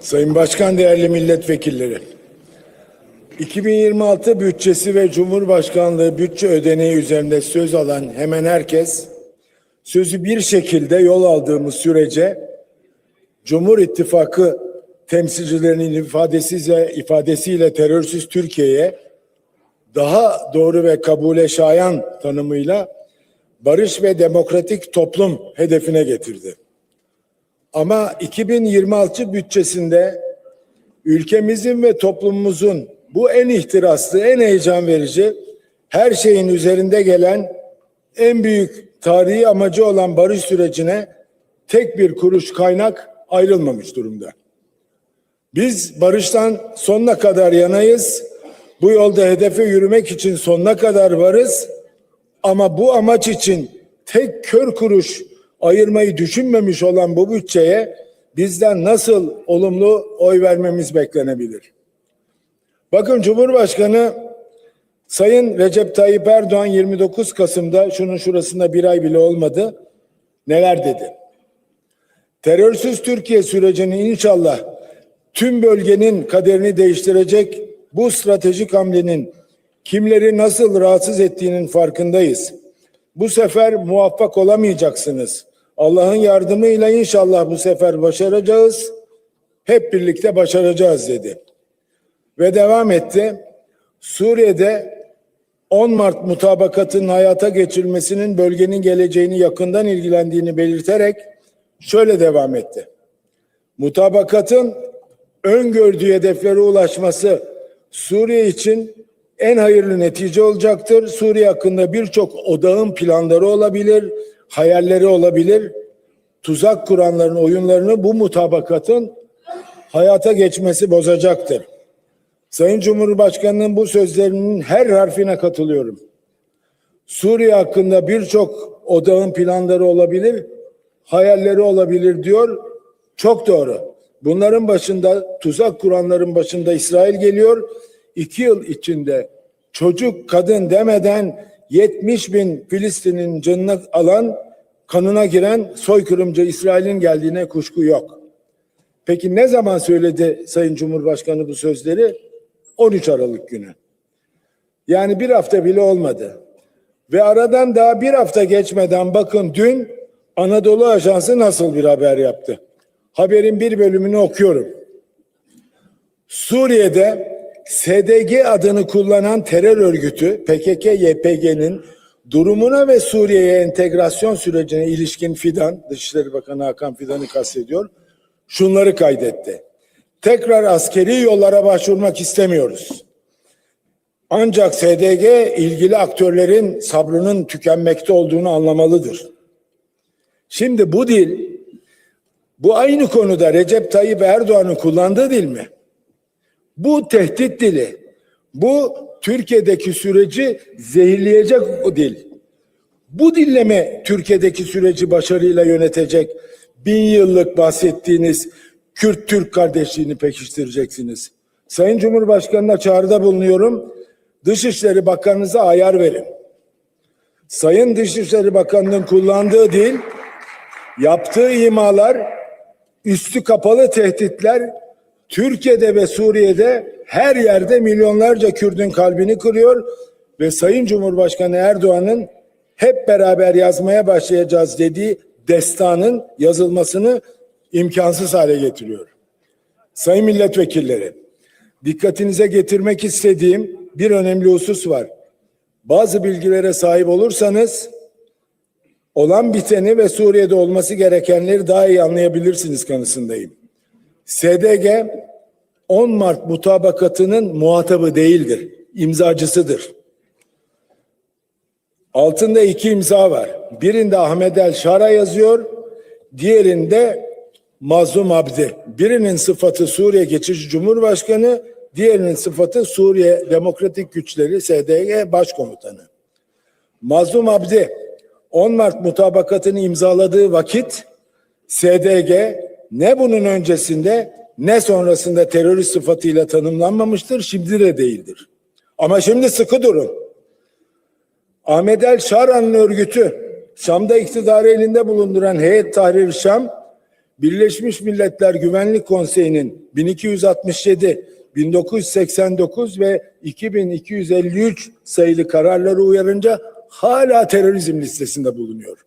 Sayın Başkan, değerli milletvekilleri. 2026 bütçesi ve Cumhurbaşkanlığı bütçe ödeneği üzerinde söz alan hemen herkes, sözü bir şekilde yol aldığımız sürece Cumhur İttifakı temsilcilerinin ifadesiyle, ifadesiyle terörsüz Türkiye'ye daha doğru ve kabule şayan tanımıyla barış ve demokratik toplum hedefine getirdi. Ama 2026 bütçesinde ülkemizin ve toplumumuzun bu en ihtiraslı, en heyecan verici, her şeyin üzerinde gelen en büyük tarihi amacı olan barış sürecine tek bir kuruş kaynak ayrılmamış durumda. Biz barıştan sonuna kadar yanayız. Bu yolda hedefe yürümek için sonuna kadar varız. Ama bu amaç için tek kör kuruş ayırmayı düşünmemiş olan bu bütçeye bizden nasıl olumlu oy vermemiz beklenebilir? Bakın Cumhurbaşkanı Sayın Recep Tayyip Erdoğan 29 Kasım'da şunun şurasında bir ay bile olmadı. Neler dedi? Terörsüz Türkiye sürecinin inşallah tüm bölgenin kaderini değiştirecek bu stratejik hamlenin kimleri nasıl rahatsız ettiğinin farkındayız. Bu sefer muvaffak olamayacaksınız. Allah'ın yardımıyla inşallah bu sefer başaracağız. Hep birlikte başaracağız dedi. Ve devam etti. Suriye'de 10 Mart mutabakatının hayata geçirilmesinin bölgenin geleceğini yakından ilgilendiğini belirterek şöyle devam etti. Mutabakatın öngördüğü hedeflere ulaşması Suriye için en hayırlı netice olacaktır. Suriye hakkında birçok odağın planları olabilir, hayalleri olabilir. Tuzak kuranların oyunlarını bu mutabakatın hayata geçmesi bozacaktır. Sayın Cumhurbaşkanı'nın bu sözlerinin her harfine katılıyorum. Suriye hakkında birçok odağın planları olabilir, hayalleri olabilir diyor. Çok doğru. Bunların başında, tuzak kuranların başında İsrail geliyor. İki yıl içinde çocuk, kadın demeden 70 bin Filistin'in canını alan, kanına giren soykırımcı İsrail'in geldiğine kuşku yok. Peki ne zaman söyledi Sayın Cumhurbaşkanı bu sözleri? 13 Aralık günü. Yani bir hafta bile olmadı. Ve aradan daha bir hafta geçmeden bakın dün Anadolu Ajansı nasıl bir haber yaptı. Haberin bir bölümünü okuyorum. Suriye'de SDG adını kullanan terör örgütü PKK-YPG'nin durumuna ve Suriye'ye entegrasyon sürecine ilişkin Fidan, Dışişleri Bakanı Hakan Fidan'ı kastediyor, şunları kaydetti. Tekrar askeri yollara başvurmak istemiyoruz. Ancak SDG ilgili aktörlerin sabrının tükenmekte olduğunu anlamalıdır. Şimdi bu dil, bu aynı konuda Recep Tayyip Erdoğan'ın kullandığı dil mi? Bu tehdit dili. Bu Türkiye'deki süreci zehirleyecek o dil. Bu dille mi Türkiye'deki süreci başarıyla yönetecek bin yıllık bahsettiğiniz Kürt-Türk kardeşliğini pekiştireceksiniz? Sayın Cumhurbaşkanı'na çağrıda bulunuyorum. Dışişleri Bakanınıza ayar verin. Sayın Dışişleri Bakanı'nın kullandığı dil, yaptığı imalar, üstü kapalı tehditler Türkiye'de ve Suriye'de her yerde milyonlarca Kürdün kalbini kırıyor ve Sayın Cumhurbaşkanı Erdoğan'ın hep beraber yazmaya başlayacağız dediği destanın yazılmasını imkansız hale getiriyor. Sayın milletvekilleri, dikkatinize getirmek istediğim bir önemli husus var. Bazı bilgilere sahip olursanız olan biteni ve Suriye'de olması gerekenleri daha iyi anlayabilirsiniz kanısındayım. SDG 10 Mart mutabakatının muhatabı değildir, imzacısıdır. Altında iki imza var. Birinde Ahmet El Şara yazıyor, diğerinde Mazlum Abdi. Birinin sıfatı Suriye Geçici Cumhurbaşkanı, diğerinin sıfatı Suriye Demokratik Güçleri SDG Başkomutanı. Mazlum Abdi 10 Mart mutabakatını imzaladığı vakit SDG ne bunun öncesinde ne sonrasında terörist sıfatıyla tanımlanmamıştır, şimdi de değildir. Ama şimdi sıkı durun. Ahmet El Şaran'ın örgütü, Şam'da iktidarı elinde bulunduran Heyet Tahrir Şam, Birleşmiş Milletler Güvenlik Konseyi'nin 1267, 1989 ve 2253 sayılı kararları uyarınca hala terörizm listesinde bulunuyor.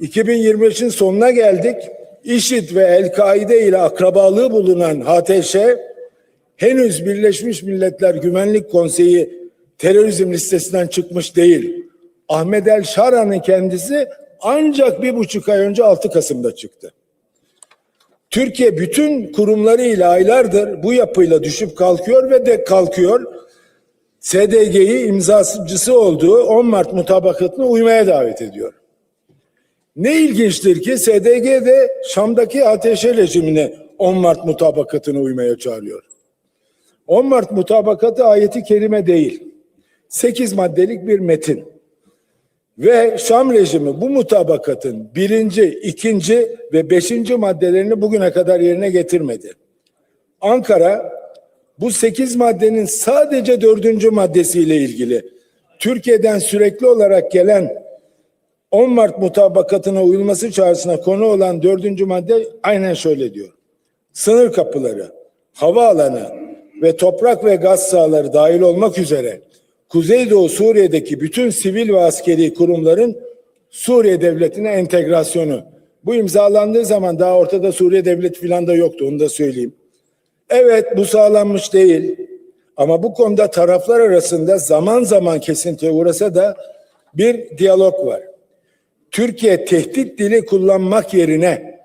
2023'ün sonuna geldik. IŞİD ve El-Kaide ile akrabalığı bulunan HTŞ henüz Birleşmiş Milletler Güvenlik Konseyi terörizm listesinden çıkmış değil. Ahmet El Şara'nın kendisi ancak bir buçuk ay önce 6 Kasım'da çıktı. Türkiye bütün kurumlarıyla aylardır bu yapıyla düşüp kalkıyor ve de kalkıyor. SDG'yi imzacısı olduğu 10 Mart mutabakatına uymaya davet ediyor. Ne ilginçtir ki SDG de Şam'daki ateş rejimine 10 Mart mutabakatına uymaya çağırıyor. 10 Mart mutabakatı ayeti kerime değil. 8 maddelik bir metin. Ve Şam rejimi bu mutabakatın birinci, ikinci ve beşinci maddelerini bugüne kadar yerine getirmedi. Ankara bu sekiz maddenin sadece dördüncü maddesiyle ilgili Türkiye'den sürekli olarak gelen 10 Mart mutabakatına uyulması çağrısına konu olan dördüncü madde aynen şöyle diyor. Sınır kapıları, havaalanı ve toprak ve gaz sahaları dahil olmak üzere Kuzeydoğu Suriye'deki bütün sivil ve askeri kurumların Suriye Devleti'ne entegrasyonu. Bu imzalandığı zaman daha ortada Suriye Devleti falan da yoktu onu da söyleyeyim. Evet bu sağlanmış değil ama bu konuda taraflar arasında zaman zaman kesintiye uğrasa da bir diyalog var. Türkiye tehdit dili kullanmak yerine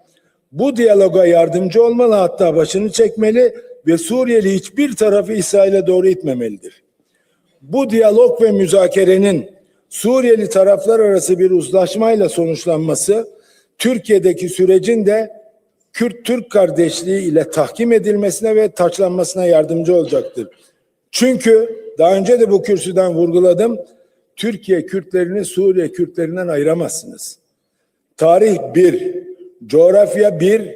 bu diyaloga yardımcı olmalı hatta başını çekmeli ve Suriyeli hiçbir tarafı İsrail'e doğru itmemelidir. Bu diyalog ve müzakerenin Suriyeli taraflar arası bir uzlaşmayla sonuçlanması Türkiye'deki sürecin de Kürt-Türk kardeşliği ile tahkim edilmesine ve taçlanmasına yardımcı olacaktır. Çünkü daha önce de bu kürsüden vurguladım. Türkiye Kürtlerini Suriye Kürtlerinden ayıramazsınız. Tarih bir, coğrafya bir,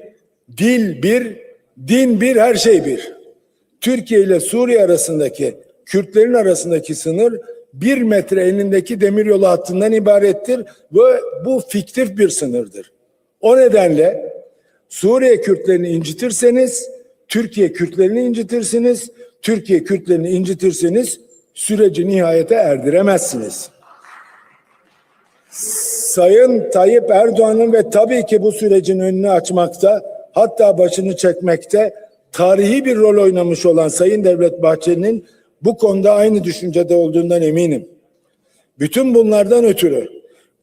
dil bir, din bir, her şey bir. Türkiye ile Suriye arasındaki Kürtlerin arasındaki sınır bir metre enindeki demiryolu hattından ibarettir ve bu fiktif bir sınırdır. O nedenle Suriye Kürtlerini incitirseniz Türkiye Kürtlerini incitirsiniz. Türkiye Kürtlerini incitirseniz süreci nihayete erdiremezsiniz. Sayın Tayyip Erdoğan'ın ve tabii ki bu sürecin önünü açmakta hatta başını çekmekte tarihi bir rol oynamış olan Sayın Devlet Bahçeli'nin bu konuda aynı düşüncede olduğundan eminim. Bütün bunlardan ötürü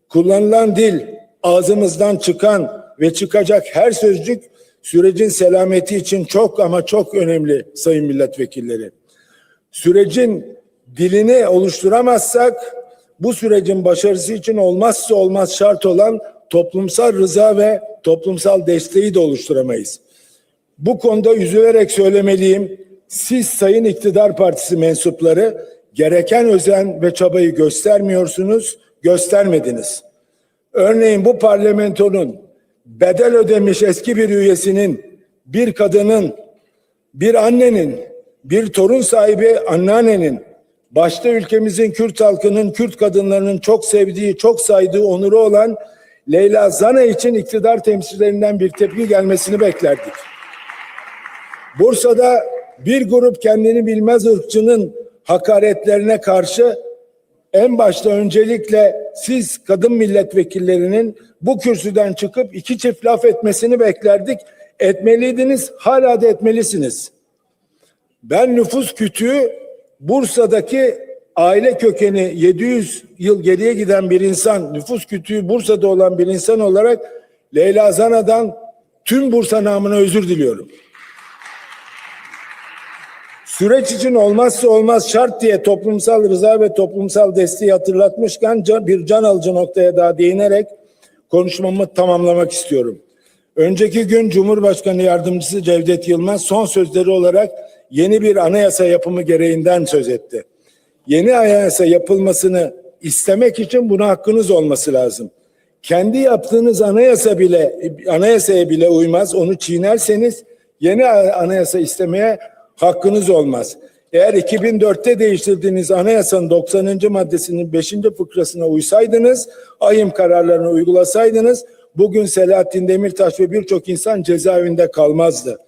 kullanılan dil, ağzımızdan çıkan ve çıkacak her sözcük sürecin selameti için çok ama çok önemli sayın milletvekilleri. Sürecin dilini oluşturamazsak bu sürecin başarısı için olmazsa olmaz şart olan toplumsal rıza ve toplumsal desteği de oluşturamayız. Bu konuda üzülerek söylemeliyim. Siz Sayın İktidar Partisi mensupları gereken özen ve çabayı göstermiyorsunuz, göstermediniz. Örneğin bu parlamentonun bedel ödemiş eski bir üyesinin, bir kadının, bir annenin, bir torun sahibi anneannenin, başta ülkemizin Kürt halkının, Kürt kadınlarının çok sevdiği, çok saydığı onuru olan Leyla Zana için iktidar temsilcilerinden bir tepki gelmesini beklerdik. Bursa'da bir grup kendini bilmez ırkçının hakaretlerine karşı en başta öncelikle siz kadın milletvekillerinin bu kürsüden çıkıp iki çift laf etmesini beklerdik. Etmeliydiniz, hala da etmelisiniz. Ben nüfus kütüğü Bursa'daki aile kökeni 700 yıl geriye giden bir insan, nüfus kütüğü Bursa'da olan bir insan olarak Leyla Zana'dan tüm Bursa namına özür diliyorum. Süreç için olmazsa olmaz şart diye toplumsal rıza ve toplumsal desteği hatırlatmışken bir can alıcı noktaya daha değinerek konuşmamı tamamlamak istiyorum. Önceki gün Cumhurbaşkanı Yardımcısı Cevdet Yılmaz son sözleri olarak yeni bir anayasa yapımı gereğinden söz etti. Yeni anayasa yapılmasını istemek için buna hakkınız olması lazım. Kendi yaptığınız anayasa bile anayasaya bile uymaz. Onu çiğnerseniz yeni anayasa istemeye hakkınız olmaz. Eğer 2004'te değiştirdiğiniz anayasanın 90. maddesinin 5. fıkrasına uysaydınız, ahim kararlarını uygulasaydınız bugün Selahattin Demirtaş ve birçok insan cezaevinde kalmazdı.